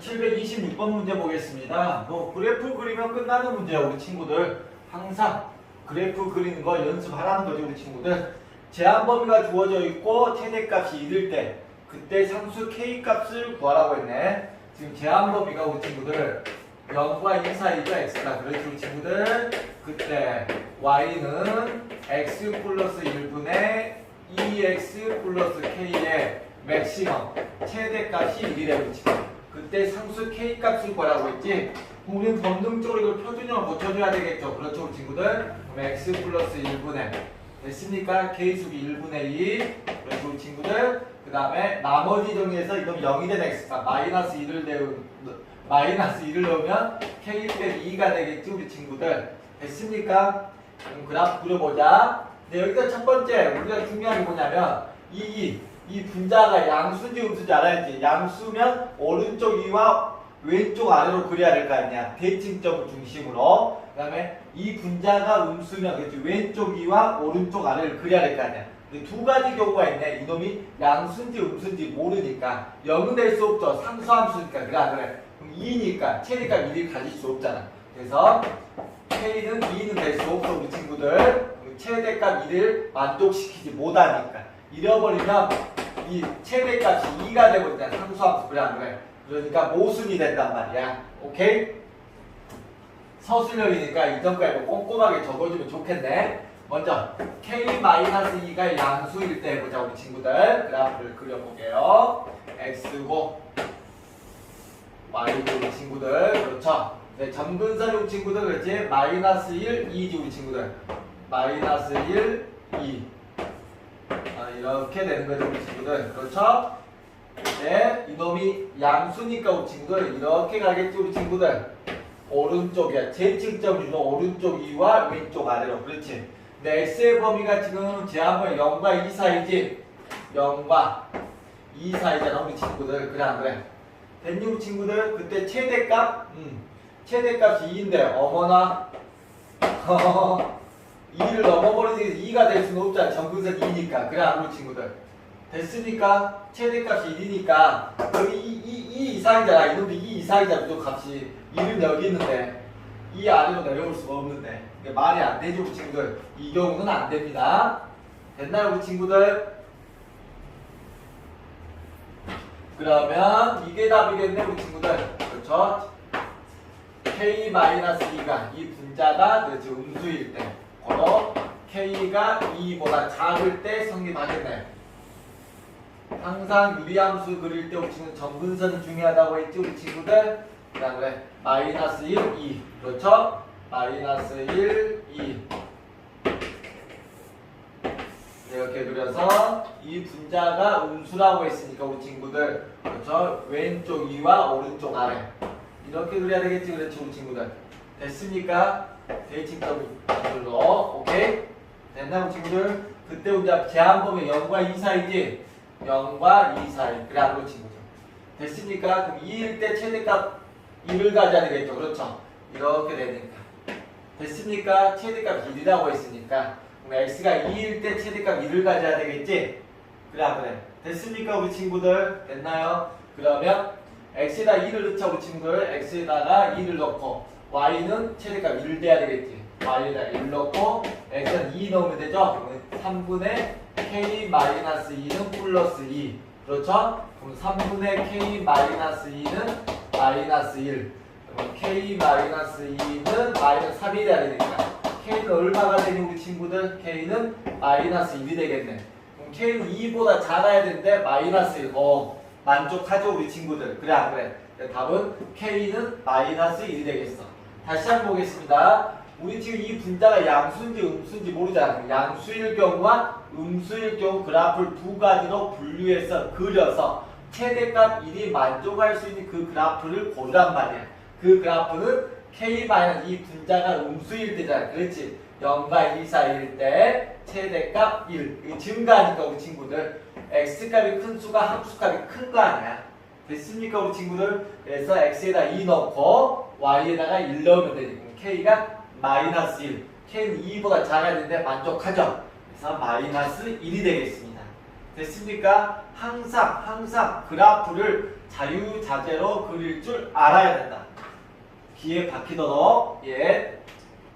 726번 문제 보겠습니다. 뭐 그래프 그리면 끝나는 문제야 우리 친구들. 항상 그래프 그리는 거 연습하라는 거죠 우리 친구들. 제한 범위가 주어져 있고 최대값이 1일 때 그때 상수 k 값을 구하라고 했네. 지금 제한 범위가 우리 친구들 0과 2 사이죠 x가 그렇죠 우리 친구들. 그때 y는 x 플러스 1분의 2x 플러스 k의 맥시멈 최대값이 1이래 우리 친구. 그때 상수 k 값을 구하라고 했지. 우리는 본능적으로 이걸 표준형을 고쳐줘야 되겠죠. 그렇죠, 우리 친구들. 그럼 x 플러스 1분의 됐습니까? k수기 1분의 2. 그렇죠, 우리 친구들. 그 다음에 나머지 정리해서 이건 0이 된 x가 마이너스 1을 내우 마이너스 1을 넣으면 k 빼기 2가 되겠지, 우리 친구들. 됐습니까? 그럼 그래프 그려보자. 네, 여기가 첫 번째 우리가 중요한 게 뭐냐면 이, 이, 이 분자가 양수인지 음수인지 알아야지. 양수면 오른쪽 위와 왼쪽 아래로 그려야 될 거 아니야. 대칭점을 중심으로. 그 다음에 이 분자가 음수면 그렇지. 왼쪽 위와 오른쪽 아래를 그려야 될 거 아니야. 근데 두 가지 경우가 있네. 이놈이 양수인지 음수인지 모르니까 0은 될 수 없죠. 상수함수니까. 그래 안 그래? 그럼 2니까 체리값 1을 가질 수 없잖아. 그래서 K는 2는 될 수 없어 우리 친구들. 최대값 1을 만족시키지 못하니까. 잃어버리면 이 최대값이 2가 되버리잖아. 상수함수 그래 안 그래? 그러니까 모순이 된단 말이야. 오케이? 서술형이니까 이전까지 꼼꼼하게 적어주면 좋겠네. 먼저 k-2가 양수일 때 보자 우리 친구들 그래프를 그려볼게요. x고 y고 우리 친구들 그렇죠. 네, 점근선 우리 친구들 그렇지 마이너스 1, 2지 우리 친구들 마이너스 1, 2 아, 이렇게 되는 거죠 친구들. 그렇죠. 네, 이놈이 양수니까 우리 친구들 이렇게 가겠지 우리 친구들. 오른쪽이야. 제측점 주는 오른쪽 2와 왼쪽 아래로. 그렇지? 근데 x의 범위가 지금 제한범위 0과 2 사이지? 0과 2 사이잖아 우리 친구들. 그래 안 그래? 됐니 친구들? 그때 최대값? 음, 최대값이 2인데 어머나 2를 넘어버리니 2가 될 수는 없잖아 정근선 2니까. 그래 안 우리 친구들. 됐으니까 최대값이 1이니까. 여기 2, 2, 2 이상이잖아 이놈도 2 이상이잖아 무조건 값이 1은 여기 있는데? 2 아래로 내려올 수가 없는데. 말이 안 되죠 우리 친구들. 이 경우는 안 됩니다. 됐나요 우리 친구들? 그러면 이게 답이겠네 우리 친구들. 그렇죠? K-2가 이 분자가 그렇지 음수일 때 바로 k가 2보다 작을 때 성립하겠네 항상 유리함수 그릴 때 우리 친구 점근선이 중요하다고 했지 우리 친구들? 그 다음에 마이너스 1, 2 그렇죠? 마이너스 1, 2 이렇게 그려서 이 분자가 음수라고 했으니까 우리 친구들. 그렇죠? 왼쪽 2와 오른쪽 아래. 이렇게 그려야 되겠지 그렇지 우리 친구들 됐습니까? 대칭점으로 오케이? 됐나 친구들? 그때 우리 제한범위 0과 2 사이지 0과 2 사이 그래프로 친구죠. 됐습니까? 그럼 2일 때 최대값 1을 가져야 되겠죠. 그렇죠? 이렇게 되니까. 됐습니까? 최대값 1이라고 했으니까. 그럼 x가 2일 때 최대값 1을 가져야 되겠지? 그래 안 그래? 됐습니까? 우리 친구들? 됐나요? 그러면 x에다 2를 넣자 우리 친구들. x에다가 2를 넣고 y는 최대값 1 돼야 되겠지. y에다 1 넣고 x는 2 넣으면 되죠? 그러면 3분의 k-2는 플러스 2 그렇죠? 그럼 3분의 k-2는 마이너스 1 그럼 k-2는 마이너스 3이 돼야 되니까 k는 얼마가 되니 우리 친구들? k는 마이너스 1이 되겠네 그럼 k는 2보다 작아야 되는데 마이너스 1 어, 만족하죠 우리 친구들 그래 안 그래? 답은 k는 마이너스 1이 되겠어 다시 한번 보겠습니다 우리 지금 이 분자가 양수인지 음수인지 모르잖아. 양수일 경우와 음수일 경우 그래프를 두 가지로 분류해서 그려서 최대값 1이 만족할 수 있는 그 그래프를 고르란 말이야. 그 그래프는 K-이 분자가 음수일 때잖아. 그렇지? 0과 2 사이일 때 최대값 1. 이게 증가하니까 우리 친구들. X값이 큰 수가 함수값이 큰 거 아니야. 됐습니까 우리 친구들? 그래서 X에다 2 넣고 y에다가 1 넣으면 되니까 k가 마이너스 1 k는 2보다 작아지는데 만족하죠? 그래서 마이너스 1이 되겠습니다. 됐습니까? 항상 항상 그래프를 자유자재로 그릴 줄 알아야 된다. 귀에 박히도록 예.